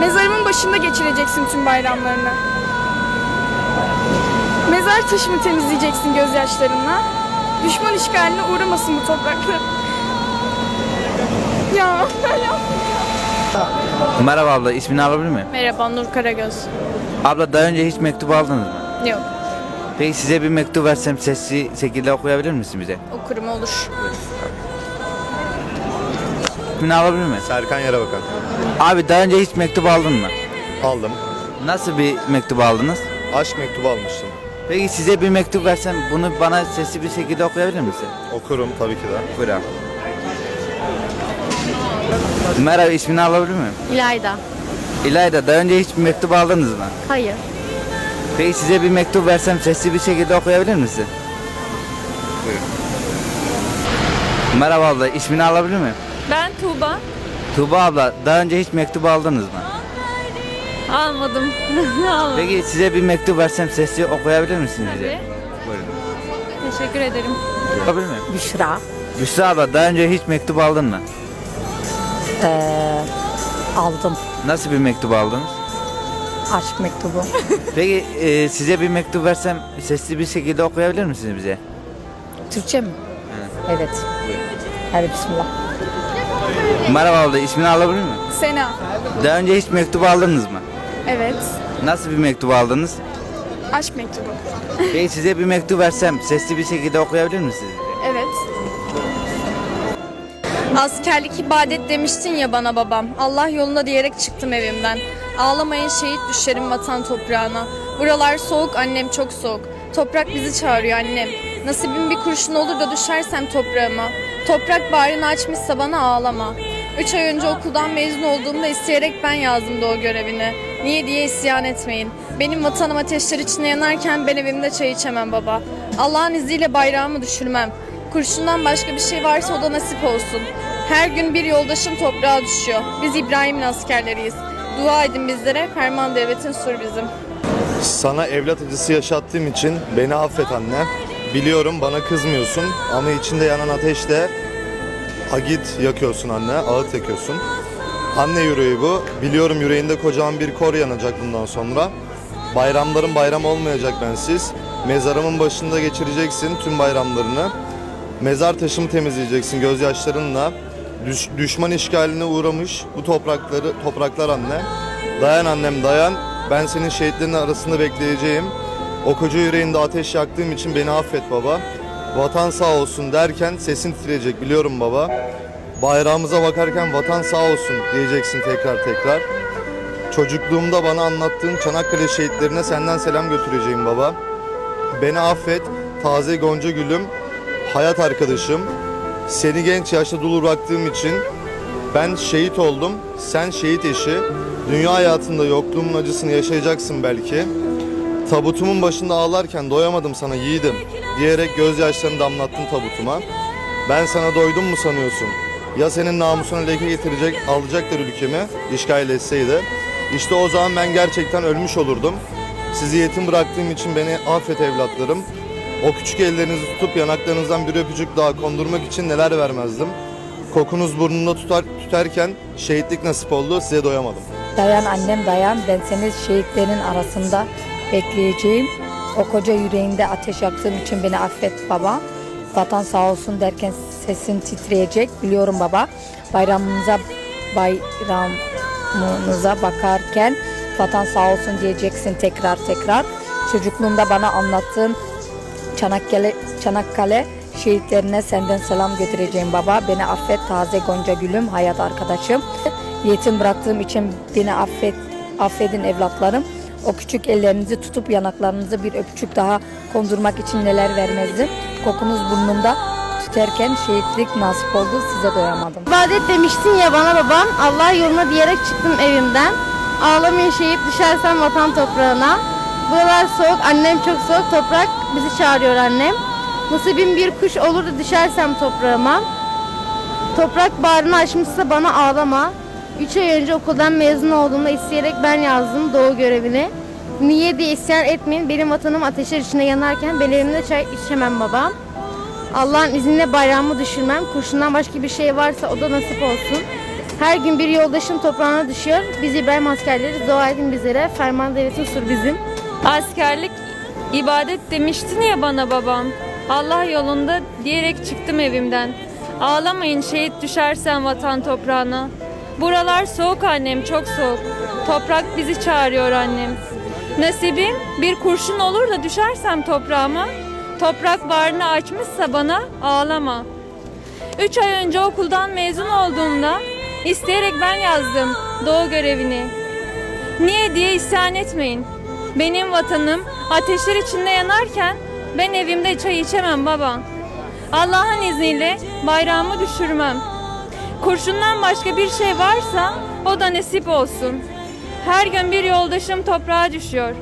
Mezarımın başında geçireceksin tüm bayramlarını. Mezar taşımı temizleyeceksin gözyaşlarınla. Düşman işgaline uğramasın bu topraklar. Ya, ya. Merhaba abla, ismini alabilir miyim? Merhaba Nur Karagöz. Abla daha önce hiç mektup aldınız mı? Yok Peki size bir mektup versem sesli şekilde okuyabilir misin bize? okurum olur. İsmini alabilir miyim? Serkan Yarabakan. Abi daha önce hiç mektup aldın mı? Aldım. Nasıl bir mektup aldınız? Aşk mektubu almıştım. Peki size bir mektup versem bunu bana sesli bir şekilde okuyabilir misin? Okurum tabii ki de. Buyur abi. Merhaba, ismini alabilir miyim? İlayda. İlayda, daha önce hiç mektup aldınız mı? Hayır. Peki size bir mektup versem sesli bir şekilde okuyabilir misin? Buyurun. Merhaba abla, ismini alabilir miyim? Ben Tuğba. Tuğba abla, daha önce hiç mektup aldınız mı? Almadım. Almadım. Peki size bir mektup versem sesli okuyabilir misiniz bize? Tabii. Buyurun. Teşekkür ederim. Okuyabilir miyim? Büşra. Büşra abla, daha önce hiç mektup aldın mı? Ee, aldım Nasıl bir mektup aldınız? aşk mektubu. Peki e, size bir mektup versem sesli bir şekilde okuyabilir misiniz bize? Türkçe mi? Evet. Hadi bismillah. Merhaba abla, ismini alabilir miyim? Sena. Daha önce hiç mektup aldınız mı? Evet. Nasıl bir mektup aldınız? Aşk mektubu. Peki size bir mektup versem sesli bir şekilde okuyabilir misiniz? Evet. Askerlik ibadet demiştin ya bana babam. Allah yolunda diyerek çıktım evimden. Ağlamayın şehit düşerim vatan toprağına. Buralar soğuk annem çok soğuk. Toprak bizi çağırıyor annem. Nasibim bir kurşun olur da düşersem toprağıma. Toprak bağrını açmışsa bana ağlama. Üç ay önce okuldan mezun olduğumda isteyerek ben yazdım doğu görevini. Niye diye isyan etmeyin. Benim vatanım ateşler içinde yanarken ben evimde çay içemem baba. Allah'ın izniyle bayrağımı düşürmem. Kurşundan başka bir şey varsa o da nasip olsun. Her gün bir yoldaşım toprağa düşüyor. Biz İbrahim'in askerleriyiz. Dua edin bizlere, ferman devletin sur bizim. Sana evlat acısı yaşattığım için beni affet anne. Biliyorum bana kızmıyorsun ama içinde yanan ateşte agit yakıyorsun anne, ağıt yakıyorsun. Anne yüreği bu. Biliyorum yüreğinde kocaman bir kor yanacak bundan sonra. Bayramların bayram olmayacak bensiz. Mezarımın başında geçireceksin tüm bayramlarını. Mezar taşımı temizleyeceksin gözyaşlarınla. Düş- düşman işgaline uğramış bu toprakları topraklar anne. Dayan annem dayan. Ben senin şehitlerin arasında bekleyeceğim. O koca yüreğinde ateş yaktığım için beni affet baba. Vatan sağ olsun derken sesin titreyecek biliyorum baba. Bayrağımıza bakarken vatan sağ olsun diyeceksin tekrar tekrar. Çocukluğumda bana anlattığın Çanakkale şehitlerine senden selam götüreceğim baba. Beni affet, taze gonca gülüm, hayat arkadaşım. Seni genç yaşta dul bıraktığım için ben şehit oldum, sen şehit eşi. Dünya hayatında yokluğumun acısını yaşayacaksın belki. Tabutumun başında ağlarken doyamadım sana yiğidim diyerek gözyaşlarını damlattın tabutuma. Ben sana doydum mu sanıyorsun? Ya senin namusuna leke getirecek, alacaklar ülkemi işgal etseydi. İşte o zaman ben gerçekten ölmüş olurdum. Sizi yetim bıraktığım için beni affet evlatlarım. O küçük ellerinizi tutup yanaklarınızdan bir öpücük daha kondurmak için neler vermezdim. Kokunuz burnumda tutar, tutarken şehitlik nasip oldu, size doyamadım. Dayan annem dayan. Ben seni şehitlerin arasında bekleyeceğim. O koca yüreğinde ateş yaktığım için beni affet baba. Vatan sağ olsun derken sesin titreyecek. Biliyorum baba. Bayramımıza bayramınıza bakarken vatan sağ olsun diyeceksin tekrar tekrar. Çocukluğumda bana anlattığın Çanakkale, Çanakkale şehitlerine senden selam götüreceğim baba. Beni affet taze gonca gülüm, hayat arkadaşım. Yetim bıraktığım için beni affet, affedin evlatlarım. O küçük ellerinizi tutup yanaklarınızı bir öpücük daha kondurmak için neler vermezdim. Kokunuz burnumda tüterken şehitlik nasip oldu size doyamadım. İbadet demiştin ya bana babam. Allah yoluna diyerek çıktım evimden. Ağlamayın şehit düşersem vatan toprağına. Buralar soğuk, annem çok soğuk. Toprak bizi çağırıyor annem. Nasibim bir kuş olur da düşersem toprağıma. Toprak bağrını açmışsa bana ağlama. Üç ay önce okuldan mezun olduğumda isteyerek ben yazdım doğu görevini. Niye diye isyan etmeyin. Benim vatanım ateşler içinde yanarken ben elimde çay içemem babam. Allah'ın izniyle bayrağımı düşürmem. Kurşundan başka bir şey varsa o da nasip olsun. Her gün bir yoldaşın toprağına düşüyor. Biz İbrahim askerleri dua edin bizlere. Ferman devletin sur bizim. Askerlik ibadet demiştin ya bana babam. Allah yolunda diyerek çıktım evimden. Ağlamayın şehit düşersen vatan toprağına. Buralar soğuk annem çok soğuk. Toprak bizi çağırıyor annem. Nasibim bir kurşun olur da düşersem toprağıma. Toprak bağrını açmışsa bana ağlama. Üç ay önce okuldan mezun olduğumda isteyerek ben yazdım doğu görevini. Niye diye isyan etmeyin. Benim vatanım ateşler içinde yanarken ben evimde çay içemem baba. Allah'ın izniyle bayrağımı düşürmem. Kurşundan başka bir şey varsa o da nasip olsun. Her gün bir yoldaşım toprağa düşüyor.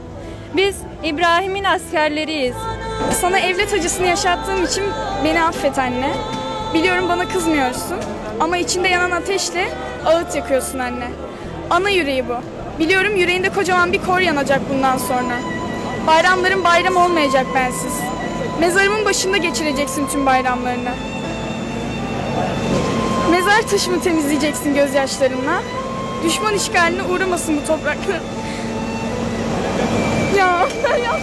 Biz İbrahim'in askerleriyiz. Sana evlat acısını yaşattığım için beni affet anne. Biliyorum bana kızmıyorsun ama içinde yanan ateşle ağıt yakıyorsun anne. Ana yüreği bu. Biliyorum yüreğinde kocaman bir kor yanacak bundan sonra. Bayramların bayram olmayacak bensiz. Mezarımın başında geçireceksin tüm bayramlarını. Mezar taşımı temizleyeceksin gözyaşlarınla. Düşman işgaline uğramasın bu topraklar. Ya, ya.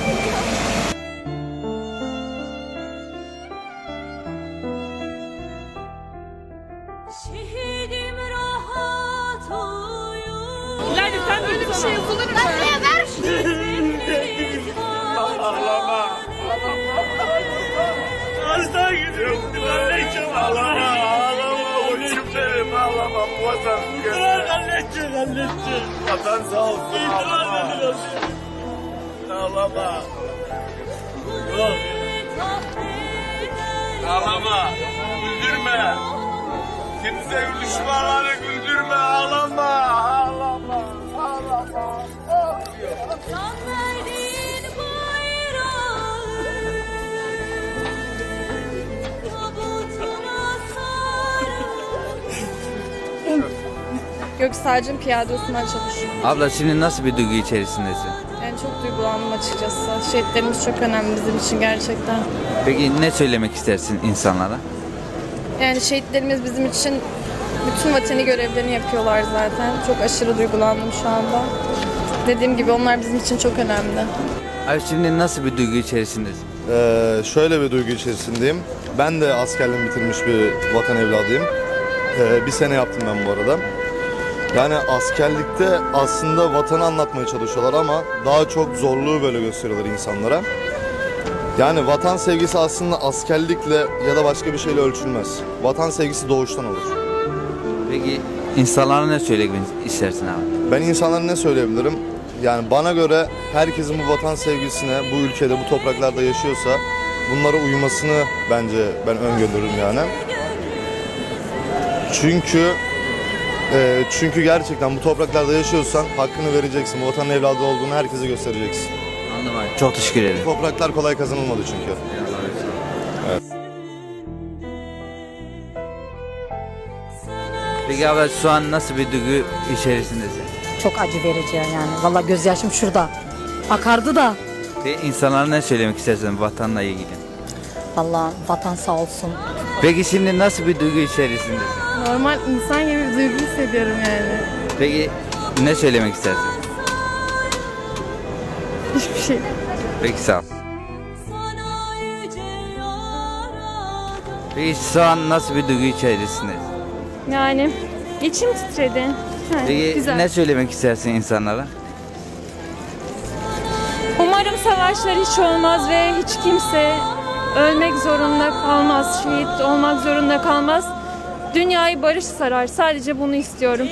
Şehidim rahat uyur. Yani sen böyle bir şey yapılır Vatan. Bırak anneciğim anneciğim. Vatan sağ olsun. Ağlama. Ağlama. Yok. Ağlama. Güldürme. Kimse düşmanları Göksel'cim piyade Osman çalışıyor. Abla şimdi nasıl bir duygu içerisindesin? Yani çok duygulandım açıkçası. Şehitlerimiz çok önemli bizim için gerçekten. Peki ne söylemek istersin insanlara? Yani şehitlerimiz bizim için bütün vatani görevlerini yapıyorlar zaten. Çok aşırı duygulandım şu anda. Dediğim gibi onlar bizim için çok önemli. Abi şimdi nasıl bir duygu içerisindesin? Ee, şöyle bir duygu içerisindeyim. Ben de askerliğimi bitirmiş bir vatan evladıyım. Ee, bir sene yaptım ben bu arada. Yani askerlikte aslında vatanı anlatmaya çalışıyorlar ama daha çok zorluğu böyle gösteriyorlar insanlara. Yani vatan sevgisi aslında askerlikle ya da başka bir şeyle ölçülmez. Vatan sevgisi doğuştan olur. Peki insanlara ne söylemek istersin abi? Ben insanlara ne söyleyebilirim? Yani bana göre herkesin bu vatan sevgisine, bu ülkede, bu topraklarda yaşıyorsa bunlara uymasını bence ben öngörürüm yani. Çünkü e, çünkü gerçekten bu topraklarda yaşıyorsan hakkını vereceksin. Bu vatanın evladı olduğunu herkese göstereceksin. Anladım abi. Çok teşekkür ederim. Topraklar kolay kazanılmadı çünkü. Peki abla şu an nasıl bir duygu içerisindesin? Çok acı verici yani. Valla gözyaşım şurada. Akardı da. Peki insanlara ne söylemek istersin vatanla ilgili? Valla vatan sağ olsun. Peki şimdi nasıl bir duygu içerisindesin? Normal insan gibi bir duygu hissediyorum yani. Peki ne söylemek istersin? Hiçbir şey. Peki sağ ol. Peki şu an nasıl bir duygu içerisindesin? Yani içim titredi. Ha, Peki güzel. ne söylemek istersin insanlara? Umarım savaşlar hiç olmaz ve hiç kimse ölmek zorunda kalmaz, şehit olmak zorunda kalmaz. Dünyayı barış sarar. Sadece bunu istiyorum.